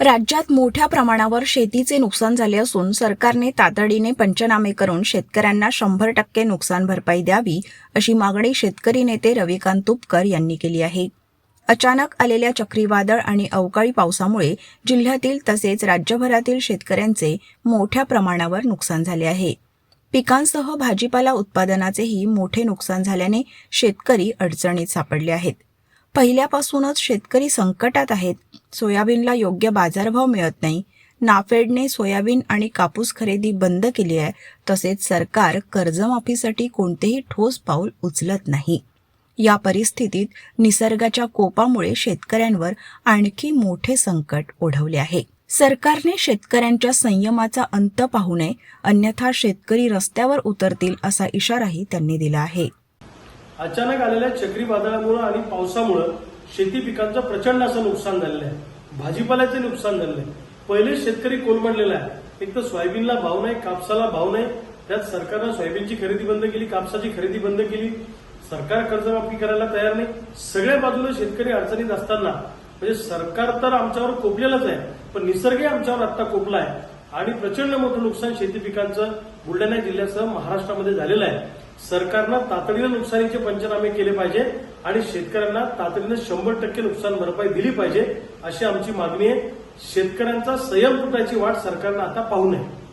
राज्यात मोठ्या प्रमाणावर शेतीचे नुकसान झाले असून सरकारने तातडीने पंचनामे करून शेतकऱ्यांना शंभर टक्के नुकसान भरपाई द्यावी अशी मागणी शेतकरी नेते रविकांत तुपकर यांनी केली आहे. अचानक आलेल्या चक्रीवादळ आणि अवकाळी पावसामुळे जिल्ह्यातील तसेच राज्यभरातील शेतकऱ्यांचे मोठ्या प्रमाणावर नुकसान झाले आहे. पिकांसह भाजीपाला उत्पादनाचेही मोठे नुकसान झाल्याने शेतकरी अडचणीत सापडले आहेत. पहिल्यापासूनच शेतकरी संकटात आहेत. सोयाबीनला योग्य बाजारभाव मिळत नाही. नाफेडने सोयाबीन आणि कापूस खरेदी बंद केली आहे. तसेच सरकार कर्जमाफीसाठी कोणतेही ठोस पाऊल उचलत नाही. या परिस्थितीत निसर्गाच्या कोपामुळे शेतकऱ्यांवर आणखी मोठे संकट ओढवले आहे. सरकारने शेतकऱ्यांच्या संयमाचा अंत पाहू नये अन्यथा शेतकरी रस्त्यावर उतरतील असा इशाराही त्यांनी दिला आहे. अचानक आलेल्या चक्रीवादळामुळे आणि पावसामुळं शेती पिकांचं प्रचंड असं नुकसान झालेलं आहे. भाजीपाल्याचे नुकसान झालेलं आहे. पहिले शेतकरी कोलमडलेला आहे? एक तर सोयाबीनला भाव नाही कापसाला भाव नाही. त्यात सरकारनं सोयाबीनची खरेदी बंद केली कापसाची खरेदी बंद केली. सरकार कर्जमाफी करायला तयार नाही. सगळ्या बाजूला शेतकरी अडचणीत असताना म्हणजे सरकार तर आमच्यावर कोपलेलंच आहे पण निसर्गही आमच्यावर आता कोपला आहे. आणि प्रचंड मोठं नुकसान शेती पिकांचं बुलढाणा जिल्ह्यासह महाराष्ट्रामध्ये झालेलं आहे. सरकारनं तातडीनं नुकसानीचे पंचनामे केले पाहिजे आणि शेतकऱ्यांना तातडीनं शंभर टक्के नुकसान भरपाई दिली पाहिजे अशी आमची मागणी आहे. शेतकऱ्यांचा संयम तुटायची वाट सरकारनं आता पाहू नये.